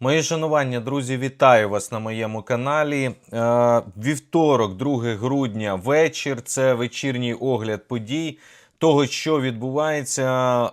Мої шанування, друзі, вітаю вас на моєму каналі. Е, Вівторок, 2 грудня, вечір. Це вечірній огляд подій, того, що відбувається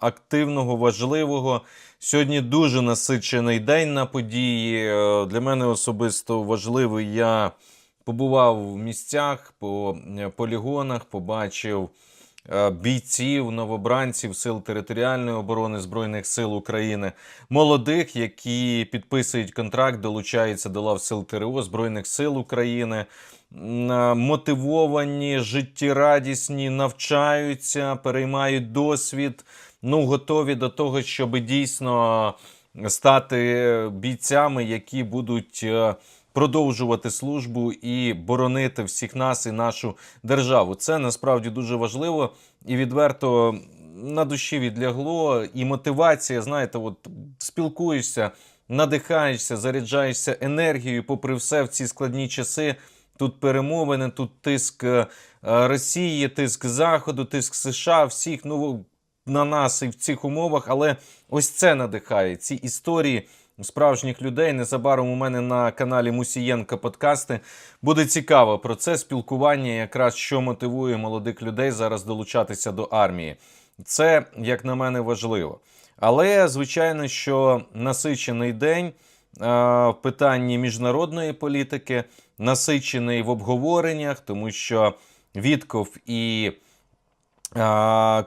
активного, важливого. Сьогодні дуже насичений день на події. Е, Для мене особисто важливий. Я побував в місцях по е, полігонах, побачив бійців, новобранців Сил територіальної оборони Збройних сил України, молодих, які підписують контракт, долучаються до лав Сил ТРО Збройних сил України. е, Мотивовані, життєрадісні, навчаються, переймають досвід, ну готові до того, щоб дійсно стати бійцями, які будуть е, продовжувати службу і боронити всіх нас і нашу державу. Це насправді дуже важливо і відверто на душі відлягло. І мотивація, знаєте, от спілкуєшся, надихаєшся, заряджаєшся енергією, попри все в ці складні часи. Тут перемовини, тут тиск е, Росії, тиск Заходу, тиск США, всіх ну на нас і в цих умовах. Але ось це надихає. Ці історії справжніх людей. Незабаром у мене на каналі Мусієнка подкасти буде цікаво про це спілкування, якраз що мотивує молодих людей зараз долучатися до армії. Це, як на мене, важливо. Але звичайно, що насичений день в питанні міжнародної політики, насичений в обговореннях, тому що Вітков і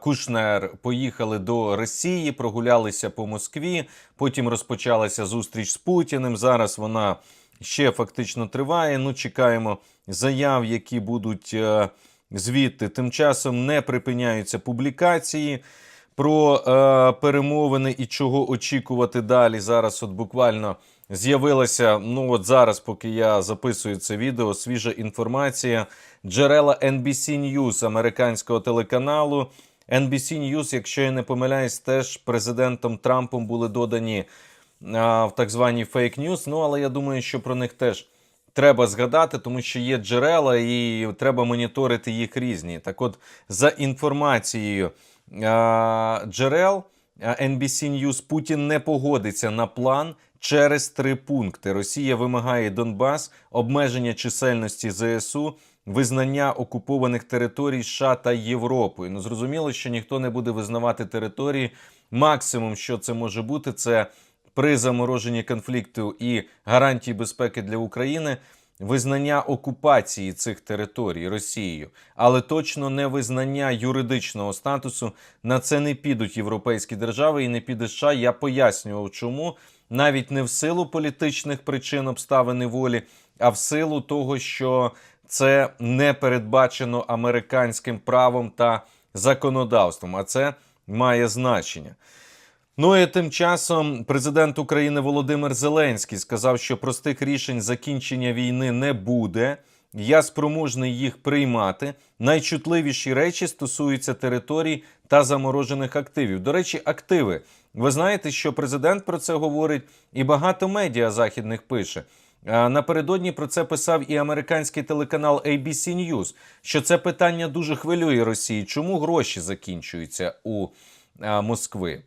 Кушнер поїхали до Росії, прогулялися по Москві. Потім розпочалася зустріч з Путіним. Зараз вона ще фактично триває. Ну, чекаємо заяв, які будуть е, звідти. Тим часом не припиняються публікації про е, перемовини і чого очікувати далі. Зараз, от буквально з'явилася. Ну от зараз, поки я записую це відео, свіжа інформація. Джерела NBC News американського телеканалу. NBC News, якщо я не помиляюсь, теж президентом Трампом були додані а, в так звані фейк ньюс. Ну але я думаю, що про них теж треба згадати, тому що є джерела, і треба моніторити їх різні. Так, от, за інформацією а, джерел NBC News, Путін не погодиться на план. Через три пункти Росія вимагає Донбас, обмеження чисельності ЗСУ, визнання окупованих територій США та Європою. Ну зрозуміло, що ніхто не буде визнавати території. Максимум, що це може бути, це при замороженні конфлікту і гарантії безпеки для України. Визнання окупації цих територій Росією, але точно не визнання юридичного статусу. На це не підуть європейські держави і не піде США. Я пояснював, чому навіть не в силу політичних причин обставини волі, а в силу того, що це не передбачено американським правом та законодавством, а це має значення. Ну і тим часом президент України Володимир Зеленський сказав, що простих рішень закінчення війни не буде. Я спроможний їх приймати. Найчутливіші речі стосуються територій та заморожених активів. До речі, активи. Ви знаєте, що президент про це говорить, і багато медіа західних пише. Напередодні про це писав і американський телеканал ABC News, що це питання дуже хвилює Росії. Чому гроші закінчуються у Москви?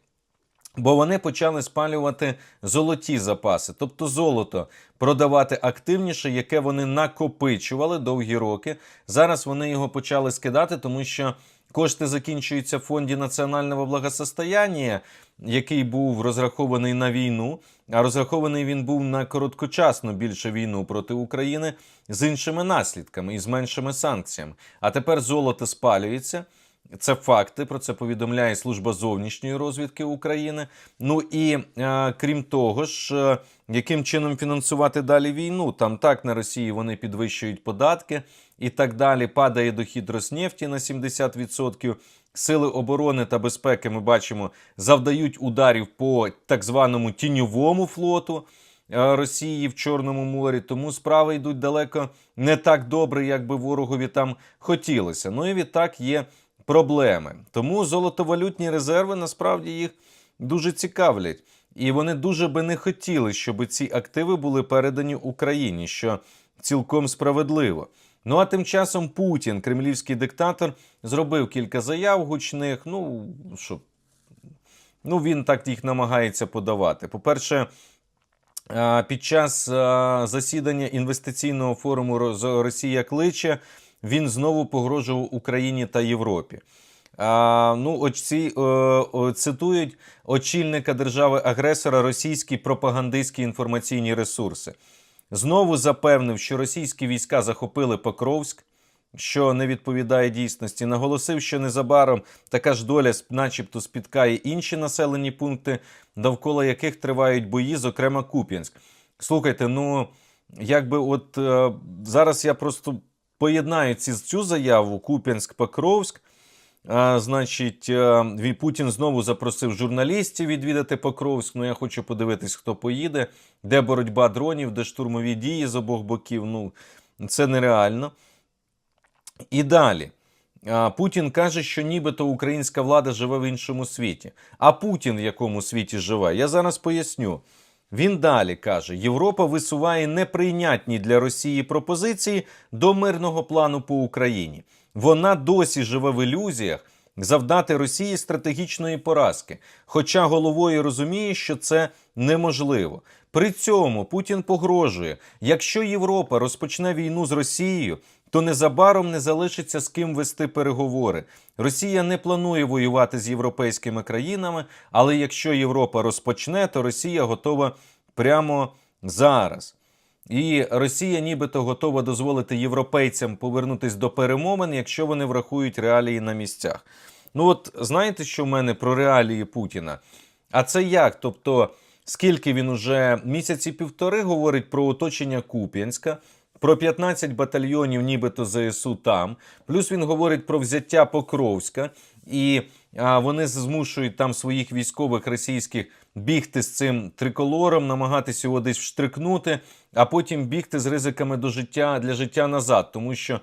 Бо вони почали спалювати золоті запаси, тобто золото продавати активніше, яке вони накопичували довгі роки. Зараз вони його почали скидати, тому що кошти закінчуються в фонді національного благосостояння, який був розрахований на війну. А розрахований він був на короткочасну більше війну проти України з іншими наслідками і з меншими санкціями. А тепер золото спалюється. Це факти. Про це повідомляє служба зовнішньої розвідки України. Ну і е, крім того ж, е, яким чином фінансувати далі війну? Там так на Росії вони підвищують податки і так далі. Падає дохід Роснефті на 70%. Сили оборони та безпеки ми бачимо завдають ударів по так званому тіньовому флоту. е, Росії в Чорному морі, тому справи йдуть далеко не так добре, як би ворогові там хотілося. Ну і відтак є проблеми. Тому золотовалютні резерви насправді їх дуже цікавлять. І вони дуже би не хотіли, щоб ці активи були передані Україні, що цілком справедливо. Ну а тим часом Путін, кремлівський диктатор, зробив кілька заяв гучних. Ну що, ну він так їх намагається подавати. По-перше, під час засідання інвестиційного форуму Росія кличе він знову погрожував Україні та Європі. А, ну, от ці, е, о, цитують очільника держави-агресора російські пропагандистські інформаційні ресурси. Знову запевнив, що російські війська захопили Покровськ, що не відповідає дійсності. Наголосив, що незабаром така ж доля, начебто, спіткає інші населені пункти, довкола яких тривають бої, зокрема Куп'янськ. Слухайте, ну якби от е, зараз я просто поєднаю ці, цю заяву Куп'янськ-Покровськ. А, значить, е, Путін знову запросив журналістів відвідати Покровськ. Ну, я хочу подивитись, хто поїде, де боротьба дронів, де штурмові дії з обох боків. Ну, це нереально. І далі. Путін каже, що нібито українська влада живе в іншому світі. А Путін в якому світі живе? Я зараз поясню. Він далі каже: Європа висуває неприйнятні для Росії пропозиції до мирного плану по Україні. Вона досі живе в ілюзіях завдати Росії стратегічної поразки, хоча головою розуміє, що це неможливо. При цьому Путін погрожує: якщо Європа розпочне війну з Росією, то незабаром не залишиться з ким вести переговори. Росія не планує воювати з європейськими країнами, але якщо Європа розпочне, то Росія готова прямо зараз. І Росія нібито готова дозволити європейцям повернутися до перемовин, якщо вони врахують реалії на місцях. Ну от знаєте, що в мене про реалії Путіна? А це як? Тобто, скільки він уже місяці півтори говорить про оточення Куп'янська, про 15 батальйонів, нібито ЗСУ там. Плюс він говорить про взяття Покровська, і а, вони змушують там своїх військових російських бігти з цим триколором, намагатися його десь вштрикнути, а потім бігти з ризиками до життя для життя назад, тому що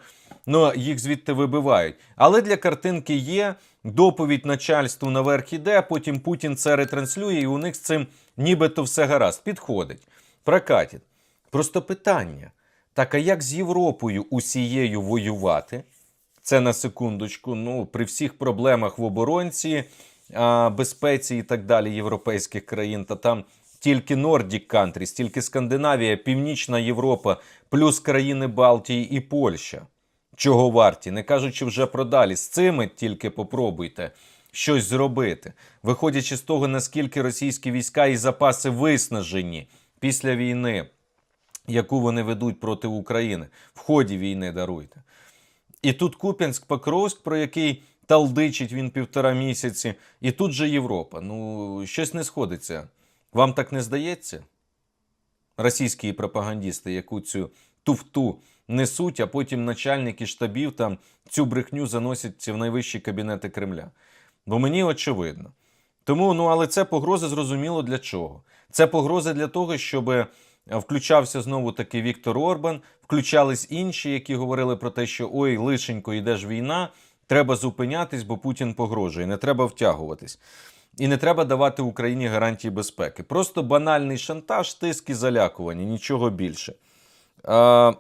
ну, їх звідти вибивають. Але для картинки є доповідь начальству наверх іде, потім Путін це ретранслює, і у них з цим нібито все гаразд. Підходить, прокатить. Просто питання. Так а як з Європою усією воювати? Це на секундочку. Ну, при всіх проблемах в оборонці, безпеці і так далі європейських країн, та там тільки Nordic countries, тільки Скандинавія, Північна Європа, плюс країни Балтії і Польща. Чого варті, не кажучи вже про далі. З цими тільки попробуйте щось зробити, виходячи з того, наскільки російські війська і запаси виснажені після війни, яку вони ведуть проти України, в ході війни даруйте. І тут Куп'янськ, Покровськ, про який талдичить він півтора місяці, і тут же Європа. Ну, щось не сходиться. Вам так не здається? Російські пропагандісти, яку цю туфту несуть, а потім начальники штабів там цю брехню заносять в найвищі кабінети Кремля. Бо мені очевидно. Тому, ну, але це погрози зрозуміло для чого. Це погрози для того, щоб включався знову таки Віктор Орбан, включались інші, які говорили про те, що ой, лишенько, йде ж війна, треба зупинятись, бо Путін погрожує, не треба втягуватись. І не треба давати Україні гарантії безпеки. Просто банальний шантаж, тиск і залякування, нічого більше. А,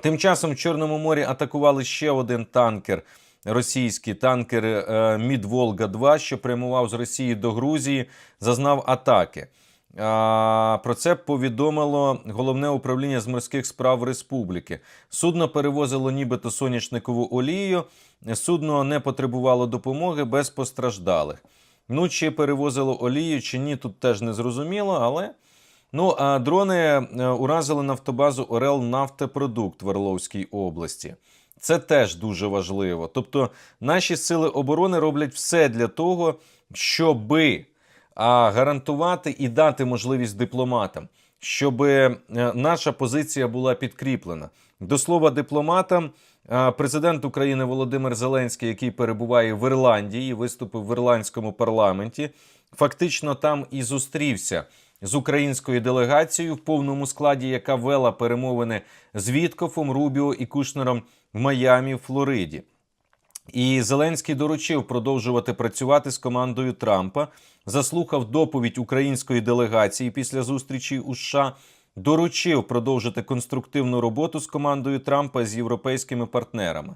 тим часом в Чорному морі атакували ще один танкер, російський танкер е, Мід Волга 2 що прямував з Росії до Грузії, зазнав атаки. Про це повідомило головне управління з морських справ республіки. Судно перевозило нібито соняшникову олію. Судно не потребувало допомоги без постраждалих. Ну, чи перевозило олію, чи ні, тут теж не зрозуміло, але. Ну, а дрони е, уразили нафтобазу Орел Нафтопродукт в Орловській області. Це теж дуже важливо. Тобто, наші сили оборони роблять все для того, щоби а, гарантувати і дати можливість дипломатам, щоб е, наша позиція була підкріплена. До слова, дипломатам, президент України Володимир Зеленський, який перебуває в Ірландії, виступив в ірландському парламенті, фактично там і зустрівся з українською делегацією в повному складі, яка вела перемовини з Віткофом, Рубіо і Кушнером в Майамі, Флориді. І Зеленський доручив продовжувати працювати з командою Трампа, заслухав доповідь української делегації після зустрічі у США, доручив продовжити конструктивну роботу з командою Трампа з європейськими партнерами.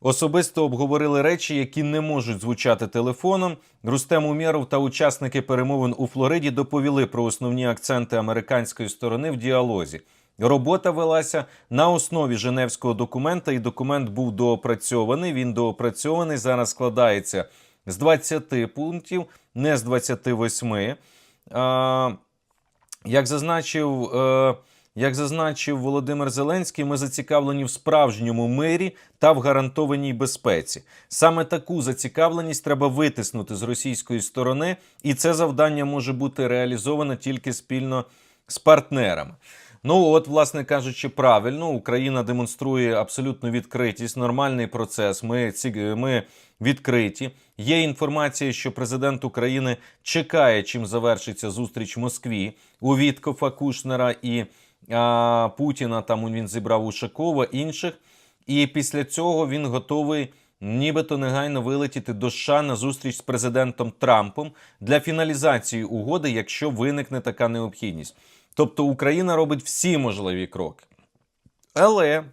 Особисто обговорили речі, які не можуть звучати телефоном. Рустем Умєров та учасники перемовин у Флориді доповіли про основні акценти американської сторони в діалозі. Робота велася на основі Женевського документа, і документ був доопрацьований. Він доопрацьований зараз складається з 20 пунктів, не з 28. А, як зазначив, е, як зазначив Володимир Зеленський, ми зацікавлені в справжньому мирі та в гарантованій безпеці. Саме таку зацікавленість треба витиснути з російської сторони, і це завдання може бути реалізовано тільки спільно з партнерами. Ну, от, власне кажучи, правильно, Україна демонструє абсолютну відкритість, нормальний процес. Ми, ці, ми відкриті. Є інформація, що президент України чекає, чим завершиться зустріч в Москві у Віткофа, Кушнера і а, Путіна. Там він зібрав Ушакова, інших. І після цього він готовий. Нібито негайно вилетіти до США на зустріч з президентом Трампом для фіналізації угоди, якщо виникне така необхідність. Тобто Україна робить всі можливі кроки. Але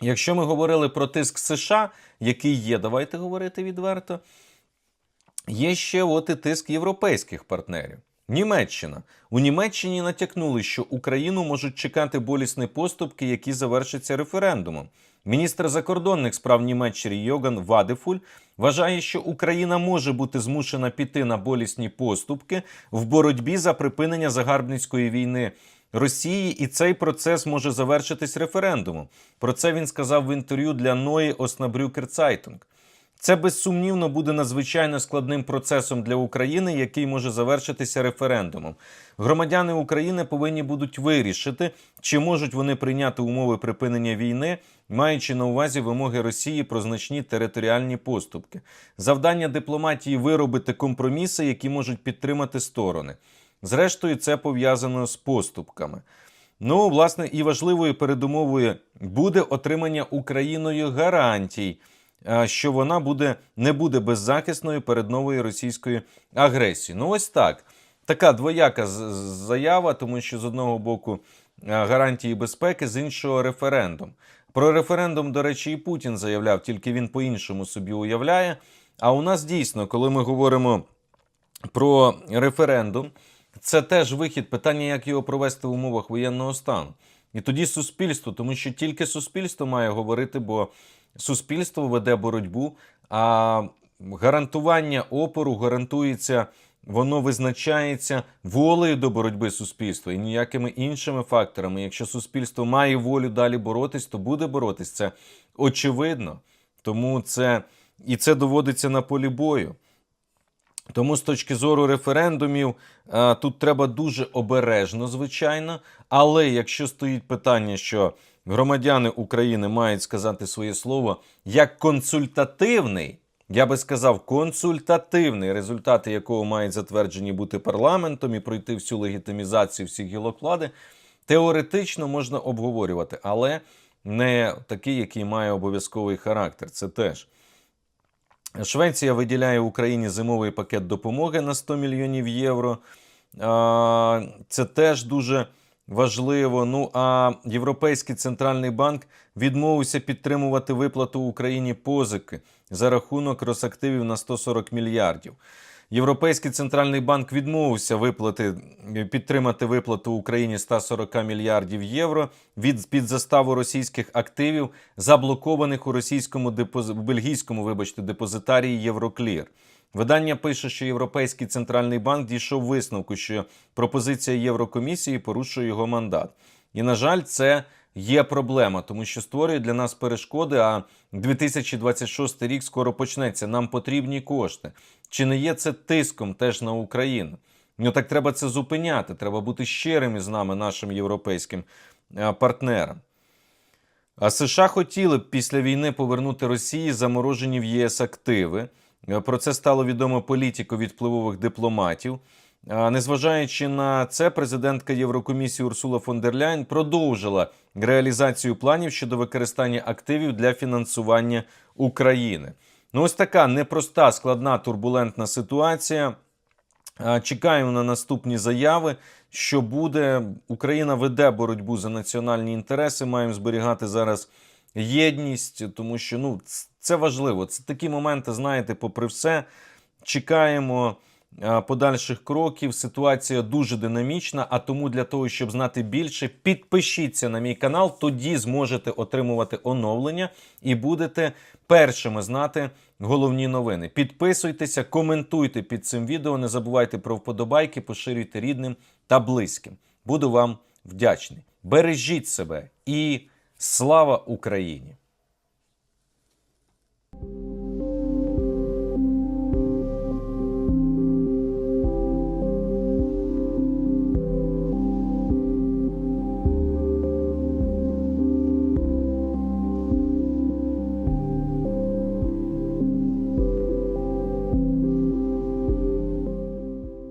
якщо ми говорили про тиск США, який є, давайте говорити відверто, є ще от і тиск європейських партнерів. Німеччина. У Німеччині натякнули, що Україну можуть чекати болісні поступки, які завершаться референдумом. Міністр закордонних справ Німеччини Йоган Вадефуль вважає, що Україна може бути змушена піти на болісні поступки в боротьбі за припинення загарбницької війни Росії, і цей процес може завершитись референдумом. Про це він сказав в інтерв'ю для Ної Оснабрюкер Цайтунг. Це безсумнівно буде надзвичайно складним процесом для України, який може завершитися референдумом. Громадяни України повинні будуть вирішити, чи можуть вони прийняти умови припинення війни, маючи на увазі вимоги Росії про значні територіальні поступки. Завдання дипломатії виробити компроміси, які можуть підтримати сторони. Зрештою, це пов'язано з поступками. Ну, власне, і важливою передумовою буде отримання Україною гарантій що вона буде не буде беззахисною перед новою російською агресією. Ну, ось так. Така двояка заява, тому що з одного боку гарантії безпеки, з іншого референдум. Про референдум, до речі, і Путін заявляв, тільки він по-іншому собі уявляє. А у нас дійсно, коли ми говоримо про референдум, це теж вихід питання, як його провести в умовах воєнного стану. І тоді суспільство, тому що тільки суспільство має говорити, бо суспільство веде боротьбу, а гарантування опору гарантується, воно визначається волею до боротьби суспільства і ніякими іншими факторами. Якщо суспільство має волю далі боротись, то буде боротись. Це очевидно. Тому це і це доводиться на полі бою. Тому з точки зору референдумів тут треба дуже обережно, звичайно. Але якщо стоїть питання, що громадяни України мають сказати своє слово як консультативний, я би сказав, консультативний, результати якого мають затверджені бути парламентом і пройти всю легітимізацію всіх гілок влади, теоретично можна обговорювати, але не такий, який має обов'язковий характер. Це теж. Швеція виділяє Україні зимовий пакет допомоги на 100 мільйонів євро. Це теж дуже важливо. Ну а Європейський центральний банк відмовився підтримувати виплату Україні позики за рахунок Росактивів на 140 мільярдів. Європейський центральний банк відмовився виплати підтримати виплату Україні 140 мільярдів євро від під заставу російських активів, заблокованих у російському депоз... бельгійському, вибачте, депозитарії Євроклір. Видання пише, що Європейський центральний банк дійшов висновку, що пропозиція Єврокомісії порушує його мандат. І, на жаль, це є проблема, тому що створює для нас перешкоди. А 2026 рік скоро почнеться. Нам потрібні кошти. Чи не є це тиском теж на Україну? Ну так треба це зупиняти. Треба бути щирими з нами, нашим європейським партнерам. А США хотіли б після війни повернути Росії заморожені в ЄС активи. Про це стало відомо політико від впливових дипломатів. Незважаючи на це, президентка Єврокомісії Урсула фон дер Ляйн продовжила реалізацію планів щодо використання активів для фінансування України. Ну, ось така непроста, складна турбулентна ситуація. Чекаємо на наступні заяви. Що буде, Україна веде боротьбу за національні інтереси. Маємо зберігати зараз єдність, тому що ну, це важливо. Це такі моменти, знаєте, попри все, чекаємо е, подальших кроків. Ситуація дуже динамічна. А тому для того, щоб знати більше, підпишіться на мій канал. Тоді зможете отримувати оновлення і будете першими знати головні новини. Підписуйтеся, коментуйте під цим відео. Не забувайте про вподобайки, поширюйте рідним та близьким. Буду вам вдячний. Бережіть себе і слава Україні!